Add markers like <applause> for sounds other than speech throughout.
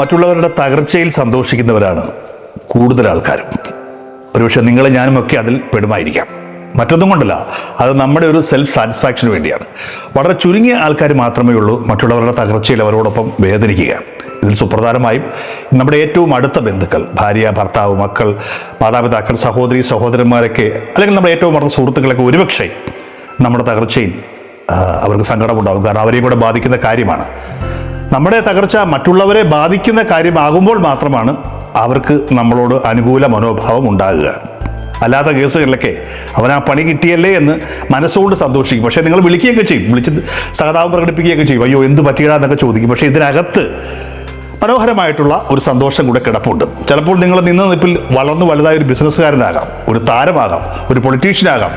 മറ്റുള്ളവരുടെ തകർച്ചയിൽ സന്തോഷിക്കുന്നവരാണ് കൂടുതൽ ആൾക്കാരും. ഒരുപക്ഷെ നിങ്ങളെ ഞാനും ഒക്കെ അതിൽ പെടുമായിരിക്കാം. മറ്റൊന്നും കൊണ്ടല്ല അത് നമ്മുടെ ഒരു സെൽഫ് സാറ്റിസ്ഫാക്ഷന് വേണ്ടിയാണ്. വളരെ ചുരുങ്ങിയ ആൾക്കാർ മാത്രമേ ഉള്ളൂ മറ്റുള്ളവരുടെ തകർച്ചയിൽ അവരോടൊപ്പം വേദനിക്കുക. ഇതിൽ സുപ്രധാനമായും നമ്മുടെ ഏറ്റവും അടുത്ത ബന്ധുക്കൾ ഭാര്യ ഭർത്താവ് മക്കൾ മാതാപിതാക്കൾ സഹോദരി സഹോദരന്മാരൊക്കെ അല്ലെങ്കിൽ നമ്മുടെ ഏറ്റവും അടുത്ത സുഹൃത്തുക്കളൊക്കെ ഒരുപക്ഷെ നമ്മുടെ തകർച്ചയിൽ അവർക്ക് സങ്കടമുണ്ടാകും. കാരണം അവരെയും കൂടെ ബാധിക്കുന്ന കാര്യമാണ്. നമ്മുടെ തകർച്ച മറ്റുള്ളവരെ ബാധിക്കുന്ന കാര്യമാകുമ്പോൾ മാത്രമാണ് അവർക്ക് നമ്മളോട് അനുകൂല മനോഭാവം ഉണ്ടാകുക. അല്ലാത്ത കേസുകളിലൊക്കെ അവൻ ആ പണി കിട്ടിയല്ലേ എന്ന് മനസ്സുകൊണ്ട് സന്തോഷിക്കും. പക്ഷേ നിങ്ങൾ വിളിക്കുകയൊക്കെ ചെയ്യും. വിളിച്ച് സഹതാപം പ്രകടിപ്പിക്കുകയൊക്കെ ചെയ്യും. അയ്യോ എന്ത് പറ്റിയടാ എന്നൊക്കെ ചോദിക്കും. പക്ഷേ ഇതിനകത്ത് മനോഹരമായിട്ടുള്ള ഒരു സന്തോഷം കൂടെ കിടപ്പുണ്ട്. ചിലപ്പോൾ നിങ്ങൾ നിന്ന് നിപ്പിൽ വളർന്നു വലുതായ ഒരു ബിസിനസ്സുകാരനാകാം. ഒരു താരമാകാം. ഒരു പൊളിറ്റീഷ്യനാകാം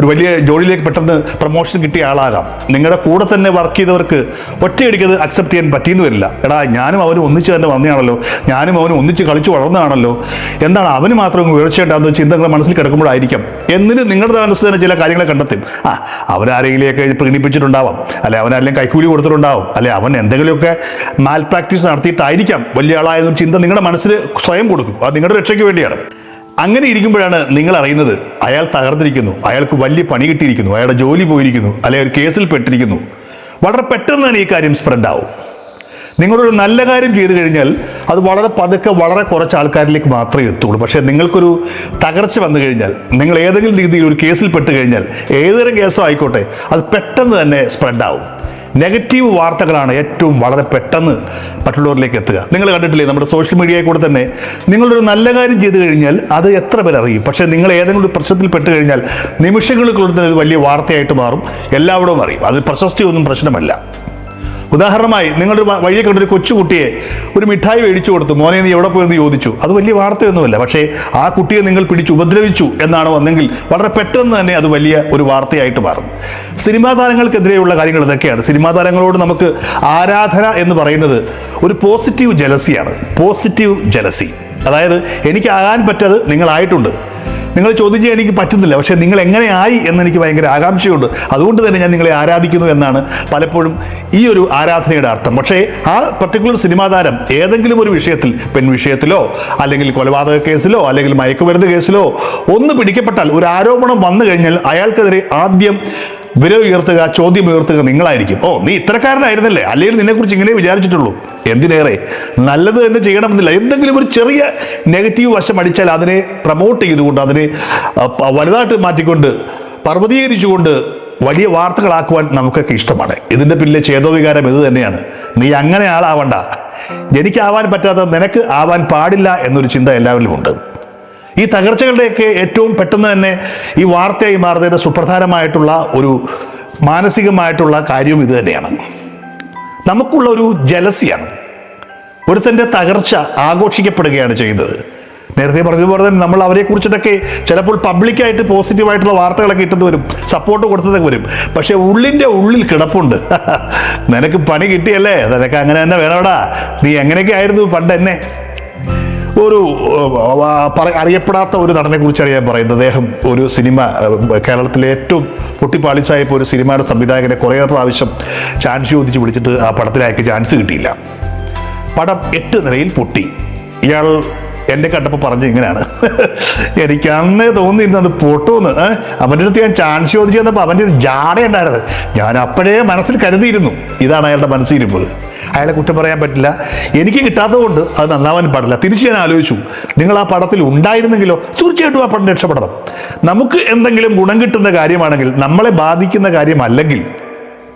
ഒരു വലിയ ജോലിയിലേക്ക് പെട്ടെന്ന് പ്രൊമോഷൻ കിട്ടിയ ആളാകാം. നിങ്ങളുടെ കൂടെ തന്നെ വർക്ക് ചെയ്തവർക്ക് ഒറ്റയടിക്കത് അക്സെപ്റ്റ് ചെയ്യാൻ പറ്റിയെന്ന് വരില്ല. എടാ ഞാനും അവനും ഒന്നിച്ച് തന്നെ വന്നതാണല്ലോ. ഞാനും അവനും ഒന്നിച്ച് കളിച്ചു വളർന്നതാണല്ലോ. എന്താണ് അവന് മാത്രം ഉയർച്ചയുണ്ടാകുന്ന ചിന്തകൾ മനസ്സിൽ കിടക്കുമ്പോഴായിരിക്കാം. എന്നിട്ട് നിങ്ങളുടെ മനസ്സിൽ തന്നെ ചില കാര്യങ്ങളെ കണ്ടെത്തും. ആ അവനാരെങ്കിലെയൊക്കെ പ്രീണിപ്പിച്ചിട്ടുണ്ടാവാം. അല്ലെ അവനാരെങ്കിലും കൈക്കൂലി കൊടുത്തിട്ടുണ്ടാവും. അല്ലെ അവൻ എന്തെങ്കിലുമൊക്കെ മാൽ പ്രാക്ടീസ് നടത്തിയിട്ടായിരിക്കാം വലിയ ആളായ ചിന്ത നിങ്ങളുടെ മനസ്സിൽ സ്വയം കൊടുക്കും. അത് നിങ്ങളുടെ രക്ഷയ്ക്ക് വേണ്ടിയാണ്. അങ്ങനെ ഇരിക്കുമ്പോഴാണ് നിങ്ങൾ അറിയുന്നത് അയാൾ തകർന്നിരിക്കുന്നു അയാൾക്ക് വലിയ പണി കിട്ടിയിരിക്കുന്നു അയാളുടെ ജോലി പോയിരിക്കുന്നു അല്ലെങ്കിൽ ഒരു കേസിൽ പെട്ടിരിക്കുന്നു. വളരെ പെട്ടെന്ന് തന്നെ ഈ കാര്യം സ്പ്രെഡ് ആവും നിങ്ങളൊരു നല്ല കാര്യം ചെയ്തു കഴിഞ്ഞാൽ അത് വളരെ പതുക്കെ വളരെ കുറച്ച് ആൾക്കാരിലേക്ക് മാത്രമേ എത്തുള്ളൂ. പക്ഷേ നിങ്ങൾക്കൊരു തകർച്ച വന്നു കഴിഞ്ഞാൽ നിങ്ങൾ ഏതെങ്കിലും രീതിയിൽ ഒരു കേസിൽ പെട്ട് കഴിഞ്ഞാൽ ഏതൊരു കേസോ ആയിക്കോട്ടെ അത് പെട്ടെന്ന് തന്നെ സ്പ്രെഡ് ആവും നെഗറ്റീവ് വാർത്തകളാണ് ഏറ്റവും വളരെ പെട്ടെന്ന് മറ്റുള്ളവരിലേക്ക് എത്തുക. നിങ്ങൾ കണ്ടിട്ടില്ലേ നമ്മുടെ സോഷ്യൽ മീഡിയയിൽ കൂടെ തന്നെ നിങ്ങളൊരു നല്ല കാര്യം ചെയ്തു കഴിഞ്ഞാൽ അത് എത്ര പേർ അറിയും? പക്ഷേ നിങ്ങൾ ഏതെങ്കിലും ഒരു പ്രശ്നത്തിൽ പെട്ട് കഴിഞ്ഞാൽ നിമിഷങ്ങൾക്കുള്ളിൽ തന്നെ ഒരു വലിയ വാർത്തയായിട്ട് മാറും. എല്ലാവരും അറിയും. അത് പ്രശസ്തിയൊന്നും പ്രശ്നമല്ല. ഉദാഹരണമായി നിങ്ങളുടെ വ- വഴിയെ കണ്ടൊരു കൊച്ചുകുട്ടിയെ ഒരു മിഠായി മേടിച്ചു കൊടുത്തു. മോനെ നീ എവിടെ പോയെന്ന് ചോദിച്ചു. അത് വലിയ വാർത്തയൊന്നുമല്ല. പക്ഷേ ആ കുട്ടിയെ നിങ്ങൾ പിടിച്ച് ഉപദ്രവിച്ചു എന്നാണ് വന്നെങ്കിൽ വളരെ പെട്ടെന്ന് തന്നെ അത് വലിയ ഒരു വാർത്തയായിട്ട് മാറും. സിനിമാ താരങ്ങൾക്കെതിരെയുള്ള കാര്യങ്ങൾ ഇതൊക്കെയാണ്. സിനിമാ താരങ്ങളോട് നമുക്ക് ആരാധന എന്ന് പറയുന്നത് ഒരു പോസിറ്റീവ് ജലസിയാണ്. Positive jealousy. അതായത് എനിക്ക് എനിക്കാകാൻ പറ്റത് നിങ്ങളായിട്ടുണ്ട്. നിങ്ങൾ ചോദ്യം ചെയ്യാൻ എനിക്ക് പറ്റുന്നില്ല. പക്ഷേ നിങ്ങൾ എങ്ങനെയായി എന്നെനിക്ക് ഭയങ്കര ആകാംക്ഷയുണ്ട്. അതുകൊണ്ട് തന്നെ ഞാൻ നിങ്ങളെ ആരാധിക്കുന്നു എന്നാണ് പലപ്പോഴും ഈ ഒരു ആരാധനയുടെ അർത്ഥം. പക്ഷേ ആ പർട്ടിക്കുലർ സിനിമാ താരം ഏതെങ്കിലും ഒരു വിഷയത്തിൽ പെൺ വിഷയത്തിലോ അല്ലെങ്കിൽ കൊലപാതക കേസിലോ അല്ലെങ്കിൽ മയക്കുമരുന്ന് കേസിലോ ഒന്ന് പിടിക്കപ്പെട്ടാൽ ഒരു ആരോപണം വന്നു കഴിഞ്ഞാൽ അയാൾക്കെതിരെ ആദ്യം വിരൽ ഉയർത്തുക ചോദ്യം ഉയർത്തുക നിങ്ങളായിരിക്കും. ഓ നീ ഇത്തരക്കാരനായിരുന്നല്ലേ? അല്ലെങ്കിൽ നിന്നെക്കുറിച്ച് ഇങ്ങനെ വിചാരിച്ചിട്ടുള്ളൂ. എന്തിനേറെ? നല്ലത് തന്നെ ചെയ്യണമെന്നില്ല. എന്തെങ്കിലും ഒരു ചെറിയ നെഗറ്റീവ് വശം അടിച്ചാൽ അതിനെ പ്രൊമോട്ട് ചെയ്തുകൊണ്ട് അതിനെ വലുതായിട്ട് മാറ്റിക്കൊണ്ട് പർവതീകരിച്ചുകൊണ്ട് വലിയ വാർത്തകളാക്കുവാൻ നമുക്കൊക്കെ ഇഷ്ടമാണ്. ഇതിന്റെ പിന്നിലെ ചേതോവികാരം ഇത് തന്നെയാണ്. നീ അങ്ങനെ ആളാവണ്ട. എനിക്കാവാൻ പറ്റാത്ത നിനക്ക് ആവാൻ പാടില്ല എന്നൊരു ചിന്ത എല്ലാവരിലും ഉണ്ട് ഈ തകർച്ചകളുടെയൊക്കെ ഏറ്റവും പെട്ടെന്ന് തന്നെ ഈ വാർത്തയായി മാറുന്നതിന്റെ സുപ്രധാനമായിട്ടുള്ള ഒരു മാനസികമായിട്ടുള്ള കാര്യവും ഇത് തന്നെയാണ്. നമുക്കുള്ള ഒരു ജലസിയാണ്. ഒരുത്തന്റെ തകർച്ച ആഘോഷിക്കപ്പെടുകയാണ് ചെയ്യുന്നത്. നേരത്തെ പറഞ്ഞതുപോലെ തന്നെ നമ്മൾ അവരെ കുറിച്ചിട്ടൊക്കെ ചിലപ്പോൾ പബ്ലിക്കായിട്ട് പോസിറ്റീവായിട്ടുള്ള വാർത്തകളൊക്കെ ഇട്ടത് വരും സപ്പോർട്ട് കൊടുത്തതൊക്കെ വരും. പക്ഷേ ഉള്ളിന്റെ ഉള്ളിൽ കിടപ്പുണ്ട്. <laughs> നിനക്ക് പണി കിട്ടിയല്ലേ? നിനക്ക് അങ്ങനെ തന്നെ വേണോടാ. നീ എങ്ങനെയൊക്കെ ആയിരുന്നു പണ്ട് എന്നെ ഒരു അറിയപ്പെടാത്ത ഒരു നടനെ കുറിച്ചാണ് ഞാൻ പറയുന്നത്. അദ്ദേഹം ഒരു സിനിമ കേരളത്തിലെ ഏറ്റവും പൊട്ടിപ്പാളിച്ചായപ്പോൾ ഒരു സിനിമയുടെ സംവിധായകനെ കുറേ പ്രാവശ്യം ചാൻസ് ചോദിച്ച് വിളിച്ചിട്ട് ആ പടത്തിലേക്ക് ചാൻസ് കിട്ടിയില്ല. പടം എട്ട് നിലയിൽ പൊട്ടി. ഇയാൾ എന്നെ കണ്ടപ്പോൾ പറഞ്ഞു ഇങ്ങനെയാണ്. എനിക്ക് അന്നേ തോന്നിയിരുന്നു അത് പൊട്ടുമെന്ന്? അവന്റെ അടുത്ത് ഞാൻ ചാൻസ് ചോദിച്ചു വന്നപ്പോൾ അവന്റെ ഒരു ജാട ഉണ്ടായിരുന്നത്. ഞാൻ അപ്പോഴേ മനസ്സിൽ കരുതിയിരുന്നു ഇതാണ് അയാളുടെ മനസ്സിലിരിപ്പ്. അയാളെ കുറ്റം പറയാൻ പറ്റില്ല. എനിക്ക് കിട്ടാത്തതുകൊണ്ട് അത് നന്നാവാൻ പാടില്ല. തിരിച്ച് ഞാൻ ആലോചിച്ചു നിങ്ങൾ ആ പടത്തിൽ ഉണ്ടായിരുന്നെങ്കിലോ? തീർച്ചയായിട്ടും ആ പടം രക്ഷപ്പെടണം. നമുക്ക് എന്തെങ്കിലും ഗുണം കിട്ടുന്ന കാര്യമാണെങ്കിൽ നമ്മളെ ബാധിക്കുന്ന കാര്യമല്ലെങ്കിൽ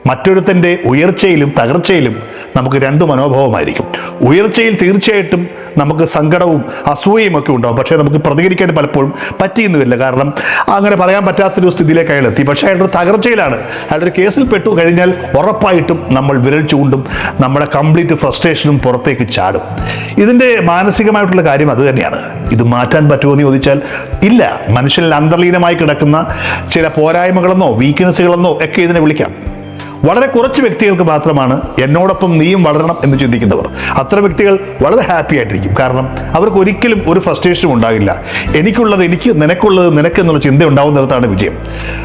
മറ്റൊരുത്തന്റെ ഉയർച്ചയിലും തകർച്ചയിലും നമുക്ക് രണ്ട് മനോഭാവമായിരിക്കും. ഉയർച്ചയിൽ തീർച്ചയായിട്ടും നമുക്ക് സങ്കടവും അസൂയയും ഒക്കെ ഉണ്ടാവും. പക്ഷേ നമുക്ക് പ്രതികരിക്കാൻ പലപ്പോഴും പറ്റിയെന്നുമില്ല. കാരണം അങ്ങനെ പറയാൻ പറ്റാത്തൊരു സ്ഥിതിയിലേക്ക് അയാൾ എത്തി. പക്ഷേ അയാളുടെ തകർച്ചയിലാണ്. അയാളൊരു കേസിൽ പെട്ടു കഴിഞ്ഞാൽ ഉറപ്പായിട്ടും നമ്മൾ വിരൽ ചൂണ്ടും നമ്മുടെ കംപ്ലീറ്റ് ഫ്രസ്ട്രേഷനും പുറത്തേക്ക് ചാടും. ഇതിന്റെ മാനസികമായിട്ടുള്ള കാര്യം അത് തന്നെയാണ്. ഇത് മാറ്റാൻ പറ്റുമോ എന്ന് ചോദിച്ചാൽ ഇല്ല. മനുഷ്യനിൽ അന്തർലീനമായി കിടക്കുന്ന ചില പോരായ്മകളെന്നോ വീക്ക്നെസ്സുകളെന്നോ ഒക്കെ ഇതിനെ വിളിക്കാം. വളരെ കുറച്ച് വ്യക്തികൾക്ക് മാത്രമാണ് എന്നോടൊപ്പം നീയും വളരണം എന്ന് ചിന്തിക്കുന്നവർ. അത്ര വ്യക്തികൾ വളരെ ഹാപ്പി ആയിട്ടിരിക്കും. കാരണം അവർക്ക് ഒരിക്കലും ഒരു ഫ്രസ്ട്രേഷനും ഉണ്ടാകില്ല. എനിക്കുള്ളത് എനിക്ക് നിനക്കുള്ളത് നിനക്ക് എന്നുള്ള ചിന്ത ഉണ്ടാവുന്നിടത്താണ് വിജയം.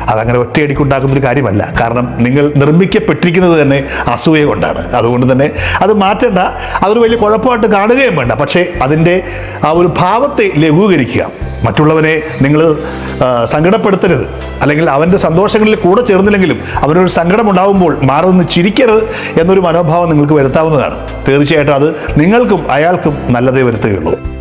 അതങ്ങനെ ഒറ്റയടിക്കുണ്ടാക്കുന്ന ഒരു കാര്യമല്ല. കാരണം നിങ്ങൾ നിർമ്മിക്കപ്പെട്ടിരിക്കുന്നത് തന്നെ അസൂയ കൊണ്ടാണ്. അതുകൊണ്ട് തന്നെ അത് മാറ്റേണ്ട. അതൊരു വലിയ കുഴപ്പമായിട്ട് കാണുകയും വേണ്ട. പക്ഷേ അതിന്റെ ആ ഒരു ഭാവത്തെ ലഘൂകരിക്കുക. മറ്റുള്ളവനെ നിങ്ങൾ സങ്കടപ്പെടുത്തരുത്. അല്ലെങ്കിൽ അവന്റെ സന്തോഷങ്ങളിൽ കൂടെ ചേർന്നില്ലെങ്കിലും അവനൊരു സങ്കടം ഉണ്ടാകുമ്പോൾ മാറി നിന്ന് ചിരിക്കരുത് എന്നൊരു മനോഭാവം നിങ്ങൾക്ക് വരുത്താവുന്നതാണ്. തീർച്ചയായിട്ടും അത് നിങ്ങൾക്കും അയാൾക്കും നല്ലതേ വരുത്തുകയുള്ളൂ.